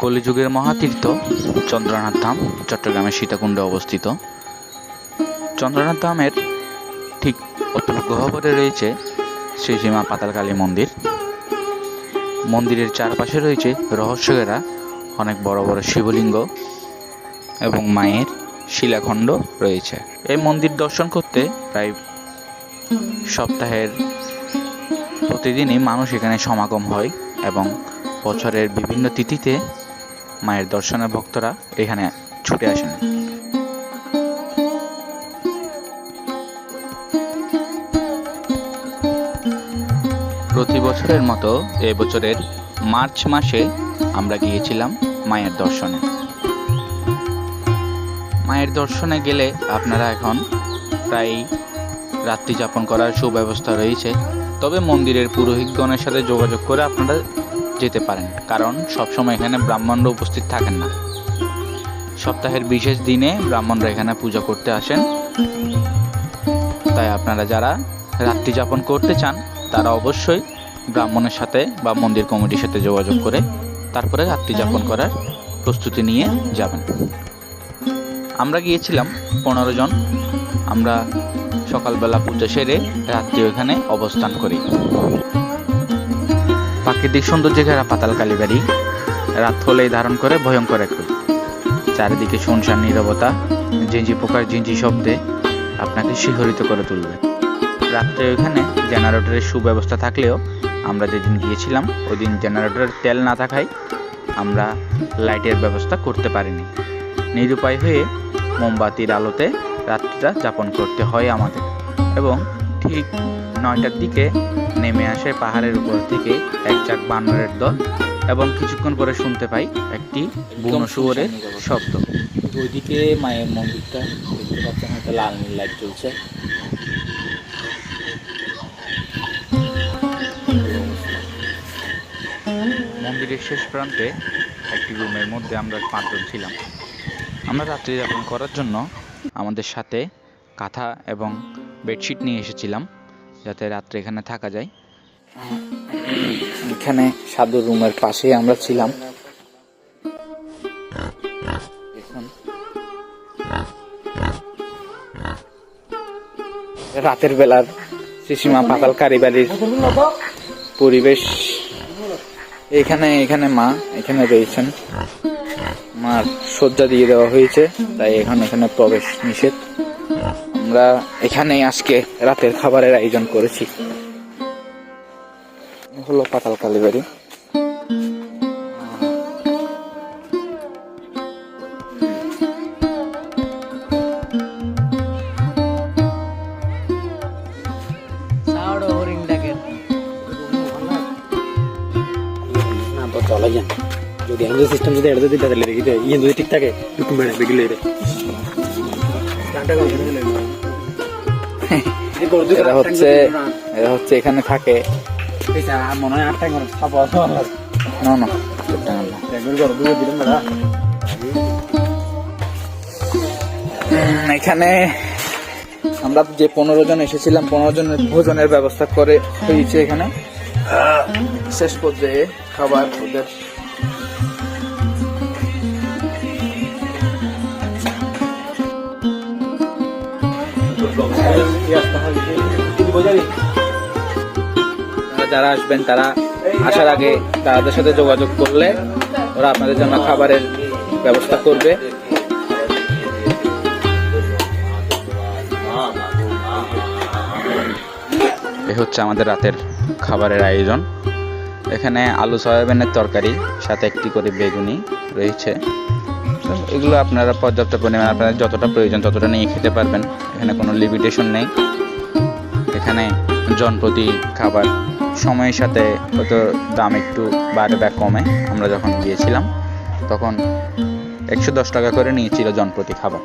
কলিযুগের মহাতীর্থ চন্দ্রনাথ ধাম চট্টগ্রামের সীতাকুণ্ডে অবস্থিত। চন্দ্রনাথ ধামের ঠিক অতুল গহ্বরে রয়েছে শ্রী শ্রীমা পাতালকালী মন্দির। মন্দিরের চারপাশে রয়েছে রহস্যঘেরা অনেক বড় বড় শিবলিঙ্গ এবং মায়ের শিলাখণ্ড রয়েছে। এই মন্দির দর্শন করতে প্রায় সপ্তাহের প্রতিদিনই মানুষ এখানে সমাগম হয় এবং বছরের বিভিন্ন তিথিতে মায়ের দর্শনের ভক্তরা এখানে ছুটে আসেন। প্রতি বছরের মতো এবছরের মার্চ মাসে আমরা গিয়েছিলাম মায়ের দর্শনে। মায়ের দর্শনে গেলে আপনারা এখন প্রায় রাত্রি যাপন করার সুব্যবস্থা রয়েছে। তবে মন্দিরের পুরোহিতগণের সাথে যোগাযোগ করে আপনারা যেতে পারেন, কারণ সবসময় এখানে ব্রাহ্মণরা উপস্থিত থাকেন না। সপ্তাহের বিশেষ দিনে ব্রাহ্মণরা এখানে পূজা করতে আসেন। তাই আপনারা যারা রাত্রি যাপন করতে চান, তারা অবশ্যই ব্রাহ্মণের সাথে বা মন্দির কমিটির সাথে যোগাযোগ করে তারপরে রাত্রি যাপন করার প্রস্তুতি নিয়ে যাবেন। আমরা গিয়েছিলাম পনেরো জন। আমরা সকালবেলা পূজা সেরে রাত্রি ওখানে অবস্থান করি। প্রাকৃতিক সৌন্দর্যে ঘেরা পাতাল কালীবাড়ি। রাত হলেই ধারণ করে ভয়ঙ্কর এক চারিদিকে শুনশান নীরবতা, ঝিঁঝি পোকার ঝিঁঝি শব্দে আপনাকে শিহরিত করে তুলবে। রাত্রে ওখানে জেনারেটরের সুব্যবস্থা থাকলেও আমরা যেদিন গিয়েছিলাম ওই দিন জেনারেটরের তেল না থাকায় আমরা লাইটের ব্যবস্থা করতে পারিনি। নিরুপায় হয়ে মোমবাতির আলোতে রাত্রিটা যাপন করতে হয় আমাদের। এবং ঠিক নয়টার দিকে নেমে আসে পাহাড়ের উপর থেকে এক চাক বানরের দল এবং কিছুক্ষণ পরে শুনতে পাই একটি বুনো শুয়োরের শব্দ। ওইদিকে মায়ের মন্দিরটা দেখতে পাচ্ছেন হয়তো লাল নীল লাইট জ্বলছে। মন্দিরের শেষ প্রান্তে একটি রুমের মধ্যে আমরা পাঁচজন ছিলাম। আমরা রাত্রি যাপন করার জন্য আমাদের সাথে কাঁথা এবং বেডশিট নিয়ে এসেছিলাম, যাতে রাত্রে এখানে থাকা যায়। এখানে সাধু রুমের পাশেই আমরা ছিলাম। রাতের বেলার শ্রীসীমা পাতাল কারিবাড়ির পরিবেশ এখানে এখানে মা, এখানে রয়েছেন। মার শয্যা দিয়ে দেওয়া হয়েছে, তাই এখন এখানে প্রবেশ নিষেধ। আমরা এখানেই আজকে রাতের খাবারের আয়োজন করেছি। হলো পাতাল কালীবাড়ি। যদি সিস্টেম যদি এটা তাহলে রেখে দেয় ইয়ে যদি ঠিক থাকে একটু মেরে বেগিলে রে এরা হচ্ছে এরা হচ্ছে এখানে থাকে। মনে হয় আটটা করে খাব। না না এখানে আমরা যে পনেরো জন এসেছিলাম পনেরো জনের ভোজনের ব্যবস্থা করে হয়েছে এখানে। শেষ পর্যায়ে খাবার ওদের যারা আসবেন তারা আসার আগে তাদের সাথে যোগাযোগ করলে ওরা আপনাদের জন্য খাবারের ব্যবস্থা করবে। এ হচ্ছে আমাদের রাতের খাবারের আয়োজন। এখানে আলু, সয়াবিনের তরকারি, সাথে একটি করে বেগুনি রয়েছে। এগুলো আপনারা পর্যাপ্ত পরিমাণে আপনাদের যতটা প্রয়োজন ততটা নিয়ে খেতে পারবেন। এখানে কোনো লিমিটেশন নেই। এখানে জনপ্রতি খাবার সময়ের সাথে হয়তো দাম একটু বাড়ে বা কমে। আমরা যখন গিয়েছিলাম, তখন একশো দশ টাকা করে নিয়েছিল জনপ্রতি খাবার।